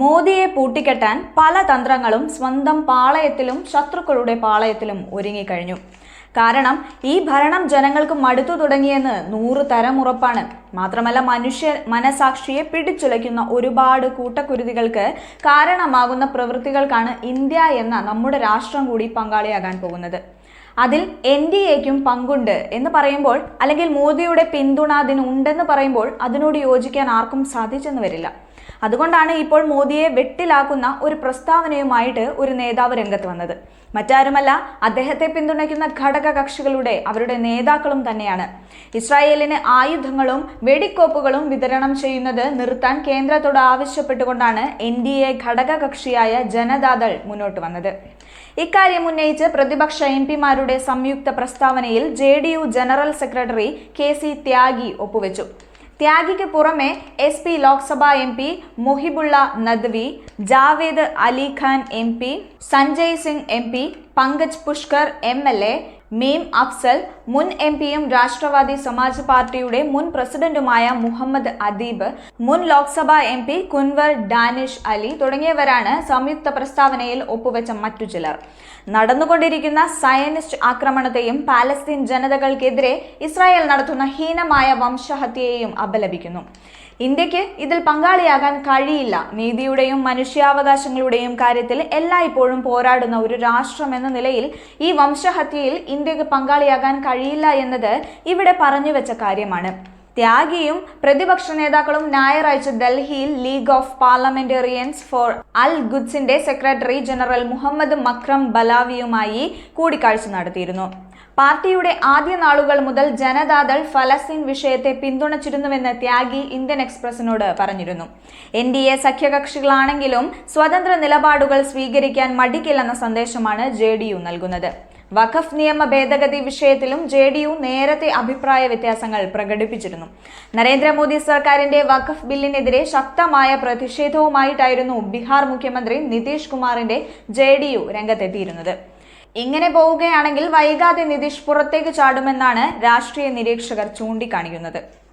മോദിയെ പൂട്ടിക്കെട്ടാൻ പല തന്ത്രങ്ങളും സ്വന്തം പാളയത്തിലും ശത്രുക്കളുടെ പാളയത്തിലും ഒരുങ്ങിക്കഴിഞ്ഞു. കാരണം ഈ ഭരണം ജനങ്ങൾക്ക് മടുത്തു തുടങ്ങിയെന്ന് നൂറ് തരം ഉറപ്പാണ്. മാത്രമല്ല മനുഷ്യ മനസാക്ഷിയെ പിടിച്ചുലയ്ക്കുന്ന ഒരുപാട് കൂട്ടക്കുരുതികൾക്ക് കാരണമാകുന്ന പ്രവൃത്തികൾക്കാണ് ഇന്ത്യ എന്ന നമ്മുടെ രാഷ്ട്രം കൂടി പങ്കാളിയാകാൻ പോകുന്നത്. അതിൽ എൻ ഡി എക്കും പങ്കുണ്ട് എന്ന് പറയുമ്പോൾ അല്ലെങ്കിൽ മോദിയുടെ പിന്തുണ അതിനുണ്ടെന്ന് പറയുമ്പോൾ അതിനോട് യോജിക്കാൻ ആർക്കും സാധിച്ചെന്ന് വരില്ല. അതുകൊണ്ടാണ് ഇപ്പോൾ മോദിയെ വെട്ടിലാക്കുന്ന ഒരു പ്രസ്താവനയുമായിട്ട് ഒരു നേതാവ് രംഗത്ത് വന്നത്. മറ്റാരുമല്ല അദ്ദേഹത്തെ പിന്തുണയ്ക്കുന്ന ഘടക കക്ഷികളുടെ അവരുടെ നേതാക്കളും തന്നെയാണ്. ഇസ്രായേലിന് ആയുധങ്ങളും വെടിക്കോപ്പുകളും വിതരണം ചെയ്യുന്നത് നിർത്താൻ കേന്ദ്രത്തോട് ആവശ്യപ്പെട്ടുകൊണ്ടാണ് എൻ ഡി എ ഘടക കക്ഷിയായ ജനതാദൾ മുന്നോട്ട് വന്നത്. ഇക്കാര്യം ഉന്നയിച്ച് പ്രതിപക്ഷ എം പിമാരുടെ സംയുക്ത പ്രസ്താവനയിൽ J general secretary K C Tyagi ഒപ്പുവെച്ചു. ത്യാഗിക്ക് പുറമെ S P Lok Sabha M P Mohibbullah Nadvi Javed Ali Khan M P Sanjay Singh M P Pankaj Pushkar M L A Meem Afzal മുൻ M പിയും രാഷ്ട്രവാദി സമാജ് പാർട്ടിയുടെ മുൻ പ്രസിഡന്റുമായ മുഹമ്മദ് അദീബ് മുൻ Lok Sabha M P Kunwar Danish Ali തുടങ്ങിയവരാണ് സംയുക്ത പ്രസ്താവനയിൽ ഒപ്പുവെച്ച മറ്റു ചിലർ. നടന്നുകൊണ്ടിരിക്കുന്ന സയനിസ്റ്റ് ആക്രമണത്തെയും പാലസ്തീൻ ജനതകൾക്കെതിരെ ഇസ്രായേൽ നടത്തുന്ന ഹീനമായ വംശഹത്യയെയും അപലപിക്കുന്നു. ഇന്ത്യയ്ക്ക് ഇതിൽ പങ്കാളിയാകാൻ കഴിയില്ല. നീതിയുടെയും മനുഷ്യാവകാശങ്ങളുടെയും കാര്യത്തിൽ എല്ലായ്പ്പോഴും പോരാടുന്ന ഒരു രാഷ്ട്രം എന്ന നിലയിൽ ഈ വംശഹത്യയിൽ ഇന്ത്യയ്ക്ക് പങ്കാളിയാകാൻ കഴിയില്ല എന്നത് ഇവിടെ പറഞ്ഞു വെച്ച കാര്യമാണ്. ത്യാഗിയും പ്രതിപക്ഷ നേതാക്കളും ഞായറാഴ്ച ഡൽഹിയിൽ League of Parliamentarians for Al ഗുഡ്സിന്റെ secretary general Muhammad മക്രം ബലാവിയുമായി കൂടിക്കാഴ്ച നടത്തിയിരുന്നു. പാർട്ടിയുടെ ആദ്യ നാളുകൾ മുതൽ ജനതാദൾ ഫലസ്തീൻ വിഷയത്തെ പിന്തുണച്ചിരുന്നുവെന്ന് ത്യാഗി ഇന്ത്യൻ എക്സ്പ്രസിനോട് പറഞ്ഞിരുന്നു. എൻ ഡി എ സഖ്യകക്ഷികളാണെങ്കിലും സ്വതന്ത്ര നിലപാടുകൾ സ്വീകരിക്കാൻ മടിക്കില്ലെന്ന സന്ദേശമാണ് ജെ ഡി യു നൽകുന്നത്. വഖഫ് നിയമ ഭേദഗതി വിഷയത്തിലും ജെ ഡി യു നേരത്തെ അഭിപ്രായ വ്യത്യാസങ്ങൾ പ്രകടിപ്പിച്ചിരുന്നു. നരേന്ദ്രമോദി സർക്കാരിന്റെ വഖഫ് ബില്ലിനെതിരെ ശക്തമായ പ്രതിഷേധവുമായിട്ടായിരുന്നു ബീഹാർ മുഖ്യമന്ത്രി നിതീഷ് കുമാറിന്റെ ജെ ഡി യു രംഗത്തെത്തിയിരുന്നത്. ഇങ്ങനെ പോവുകയാണെങ്കിൽ വൈകാതെ നിതീഷ് പുറത്തേക്ക് ചാടുമെന്നാണ് രാഷ്ട്രീയ നിരീക്ഷകർ ചൂണ്ടിക്കാണിക്കുന്നത്